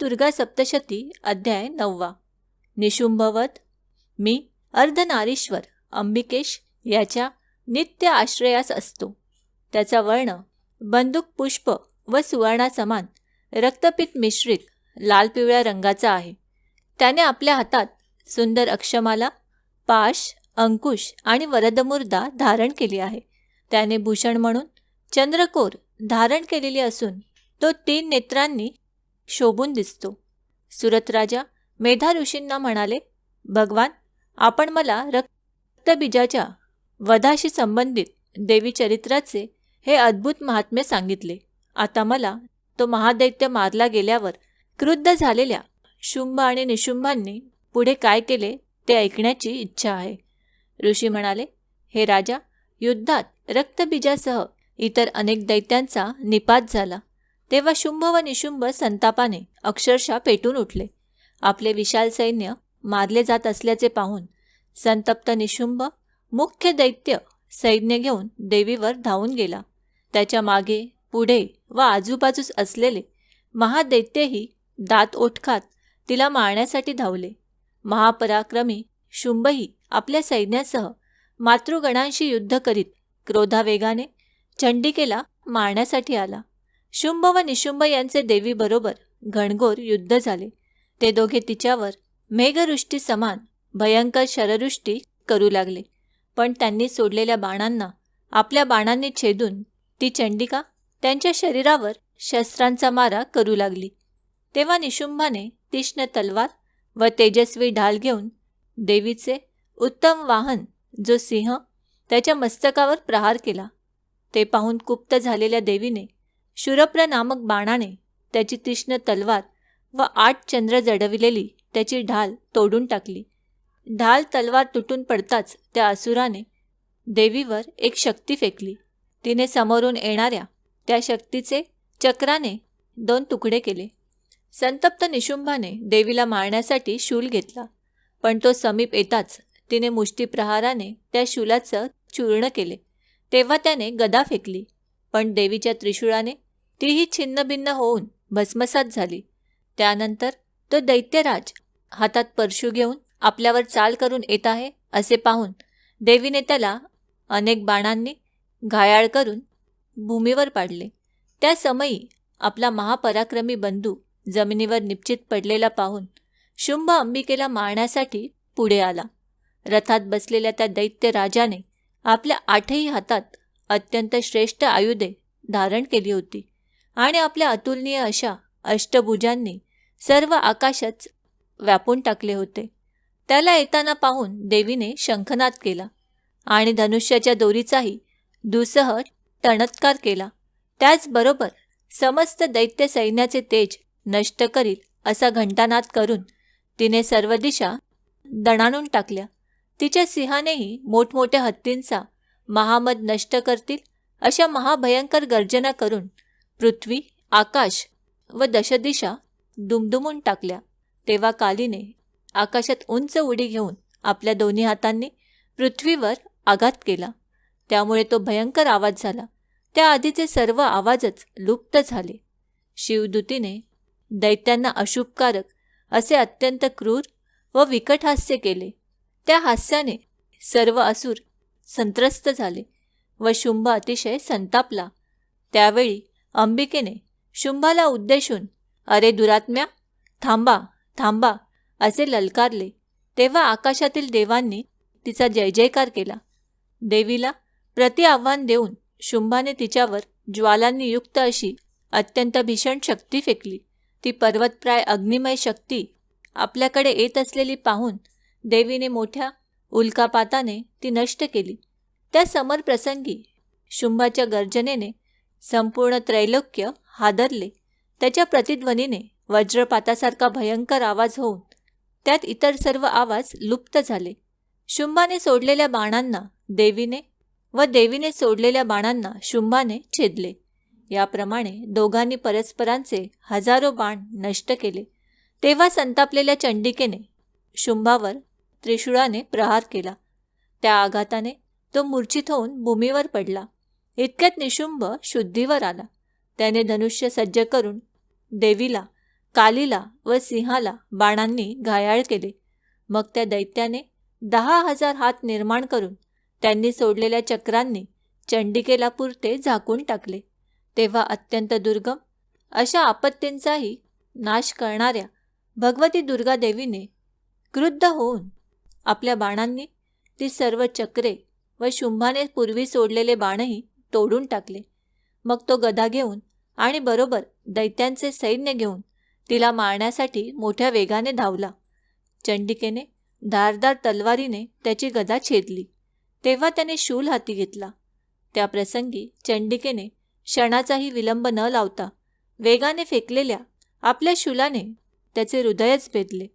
दुर्गा सप्तशती अध्याय नववा. निशुंभवत मी अर्धनारीश्वर अंबिकेश याच्या नित्य आश्रयास असतो. त्याचा वर्ण बंदूक पुष्प व सुवर्णासमान रक्तपीत मिश्रित लाल पिवळ्या रंगाचा आहे. त्याने आपल्या हातात सुंदर अक्षमाला पाश अंकुश आणि वरदमुर्दा धारण केली आहे. त्याने भूषण म्हणून चंद्रकोर धारण केलेली असून तो तीन नेत्रांनी शोभून दिसतो. सुरतराजा मेधा ऋषींना म्हणाले भगवान आपण मला रक्तबीजाच्या वधाशी संबंधित देवी चरित्राचे हे अद्भुत महात्म्य सांगितले. आता मला तो महादैत्य मारला गेल्यावर क्रुद्ध झालेल्या शुंभ आणि निशुंभांनी पुढे काय केले ते ऐकण्याची इच्छा आहे. ऋषी म्हणाले हे राजा युद्धात रक्तबीजासह इतर अनेक दैत्यांचा निपात झाला. तेव्हा शुंभ व निशुंभ संतापाने अक्षरशः पेटून उठले. आपले विशाल सैन्य मारले जात असल्याचे पाहून संतप्त निशुंभ मुख्य दैत्य सैन्य घेऊन देवीवर धावून गेला. त्याच्यामागे पुढे व आजूबाजूस असलेले महादैत्यही दात ओठखात तिला मारण्यासाठी धावले. महापराक्रमी शुंभही आपल्या सैन्यासह मातृगणांशी युद्ध करीत क्रोधावेगाने चंडिकेला मारण्यासाठी आला. शुंभ व निशुंभ यांचे देवीबरोबर घणघोर युद्ध झाले. ते दोघे तिच्यावर मेघवृष्टी समान भयंकर शरवृष्टी करू लागले. पण त्यांनी सोडलेल्या बाणांना आपल्या बाणांनी छेदून ती चंडिका त्यांच्या शरीरावर शस्त्रांचा मारा करू लागली. तेव्हा निशुंभाने तीक्ष्ण तलवार व तेजस्वी ढाल घेऊन देवीचे उत्तम वाहन जो सिंह त्याच्या मस्तकावर प्रहार केला. ते पाहून कुप्त झालेल्या देवीने शुरप्र नामक बाणाने त्याची तीक्ष्ण तलवार व आठ चंद्र जडविलेली त्याची ढाल तोडून टाकली. ढाल तलवार तुटून पडताच त्या असुराने देवीवर एक शक्ती फेकली. तिने समोरून येणाऱ्या त्या शक्तीचे चक्राने दोन तुकडे केले. संतप्त निशुंभाने देवीला मारण्यासाठी शूल घेतला पण तो समीप येताच तिने मुष्टीप्रहाराने त्या शूलाचं चूर्ण केले. तेव्हा त्याने गदा फेकली. पण देवीच्या त्रिशूळाने तीही छिन्नभिन्न होऊन भस्मसात झाली. त्यानंतर तो दैत्यराज हातात परशू घेऊन आपल्यावर चाल करून येत आहे असे पाहून देवीने त्याला अनेक बाणांनी घायाळ करून भूमीवर पाडले. त्या समयी आपला महापराक्रमी बंधू जमिनीवर निश्चित पडलेला पाहून शुंभ अंबिकेला मारण्यासाठी पुढे आला. रथात बसलेल्या त्या दैत्य राजाने आपल्या आठही हातात अत्यंत श्रेष्ठ आयुधे धारण केली होती. आणि आपल्या अतुलनीय अशा अष्टभुजांनी सर्व आकाशच व्यापून टाकले होते. त्याला येताना पाहून देवीने शंखनाद केला आणि धनुष्याच्या दोरीचाही दुसह टणत्कार केला. त्याचबरोबर समस्त दैत्य सैन्याचे तेज नष्ट करीत असा घंटानाद करून तिने सर्व दिशा दणाणून टाकल्या. तिच्या सिंहानेही मोठमोठ्या हत्तींचा महामद नष्ट करतील अशा महाभयंकर गर्जना करून पृथ्वी आकाश व दशदिशा दुमदुमून टाकल्या. तेव्हा कालीने आकाशात उंच उडी घेऊन आपल्या दोन्ही हातांनी पृथ्वीवर आघात केला. त्यामुळे तो भयंकर आवाज झाला. त्याआधीचे सर्व आवाजच लुप्त झाले. शिवदूतीने दैत्यांना अशुभकारक असे अत्यंत क्रूर व विकट हास्य केले. त्या हास्याने सर्व असुर संत्रस्त झाले. व शुंभ अतिशय संतापला. त्यावेळी अंबिकेने शुंभाला उद्देशून अरे दुरात्म्या थांबा थांबा असे ललकारले. तेव्हा आकाशातील देवांनी तिचा जय जयकार केला. देवीला प्रति आव्हान देऊन शुंभाने तिच्यावर ज्वालांनी युक्त अशी अत्यंत भीषण शक्ती फेकली. ती पर्वतप्राय अग्निमय शक्ती आपल्याकडे येत असलेली पाहून देवीने मोठ्या उल्कापाताने ती नष्ट केली. त्या समर प्रसंगी शुंभाच्या गर्जनेने संपूर्ण त्रैलोक्य हादरले. त्याच्या प्रतिध्वनीने वज्रपातासारखा भयंकर आवाज होऊन त्यात इतर सर्व आवाज लुप्त झाले. शुंभाने सोडलेल्या बाणांना देवीने व देवीने सोडलेल्या बाणांना शुंभाने छेदले. याप्रमाणे दोघांनी परस्परांचे हजारो बाण नष्ट केले. तेव्हा संतापलेल्या चंडिकेने शुंभावर त्रिशूळाने प्रहार केला. त्या आघाताने तो मूर्छित होऊन भूमीवर पडला. इतक्यात निशुंभ शुद्धीवर आला. त्याने धनुष्य सज्ज करून देवीला कालीला व सिंहाला बाणांनी घायाळ केले. मग त्या दैत्याने दहा हजार हात निर्माण करून त्यांनी सोडलेल्या चक्रांनी चंडिकेला पुरते झाकून टाकले. तेव्हा अत्यंत दुर्गम अशा आपत्तींचाही नाश करणाऱ्या भगवती दुर्गादेवीने क्रुद्ध होऊन आपल्या बाणांनी ती सर्व चक्रे व शुंभाने पूर्वी सोडलेले बाणही तोडून टाकले. मग तो गदा घेऊन आणि बरोबर दैत्यांचे सैन्य घेऊन तिला मारण्यासाठी मोठ्या वेगाने धावला. चंडिकेने धारदार तलवारीने त्याची गदा छेदली. तेव्हा त्याने शूल हाती घेतला. त्या प्रसंगी चंडिकेने क्षणाचाही विलंब न लावता वेगाने फेकलेल्या आपल्या शूलाने त्याचे हृदयच भेदले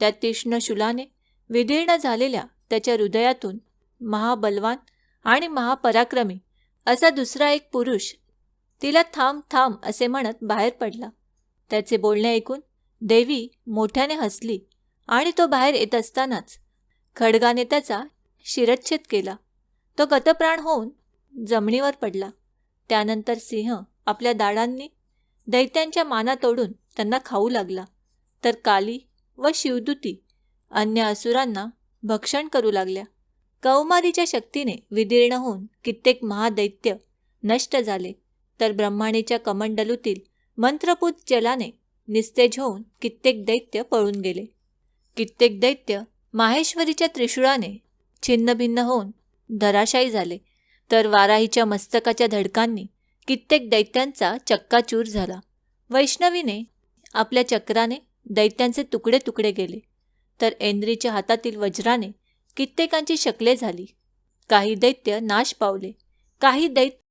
त्या तीक्ष्ण शूलाने विदीर्ण झालेल्या त्याच्या हृदयातून महाबलवान आणि महापराक्रमी असा दुसरा एक पुरुष तिला थांब थांब असे म्हणत बाहेर पडला. त्याचे बोलणे ऐकून देवी मोठ्याने हसली आणि तो बाहेर येत असतानाच खडगाने त्याचा शिरच्छेद केला. तो गतप्राण होऊन जमिनीवर पडला. त्यानंतर सिंह आपल्या दाडांनी दैत्यांच्या माना तोडून त्यांना खाऊ लागला. तर काली व शिवदुती अन्य असुरांना भक्षण करू लागल्या. कौमारीच्या शक्तीने विदीर्ण होऊन कित्येक महादैत्य नष्ट झाले. तर ब्रह्माणीच्या कमंडलूतील मंत्रपूत जलाने निस्तेज होऊन कित्येक दैत्य पळून गेले. कित्येक दैत्य माहेश्वरीच्या त्रिशूळाने छिन्नभिन्न होऊन धराशायी झाले. तर वाराहीच्या मस्तकाच्या धडकांनी कित्येक दैत्यांचा चक्काचूर झाला. वैष्णवीने आपल्या चक्राने दैत्यांचे तुकडे तुकडे गेले तर ऐंद्रीच्या हातातील वज्राने कित्येकांची शकले झाली. काही दैत्य नाश पावले. काही दैत्य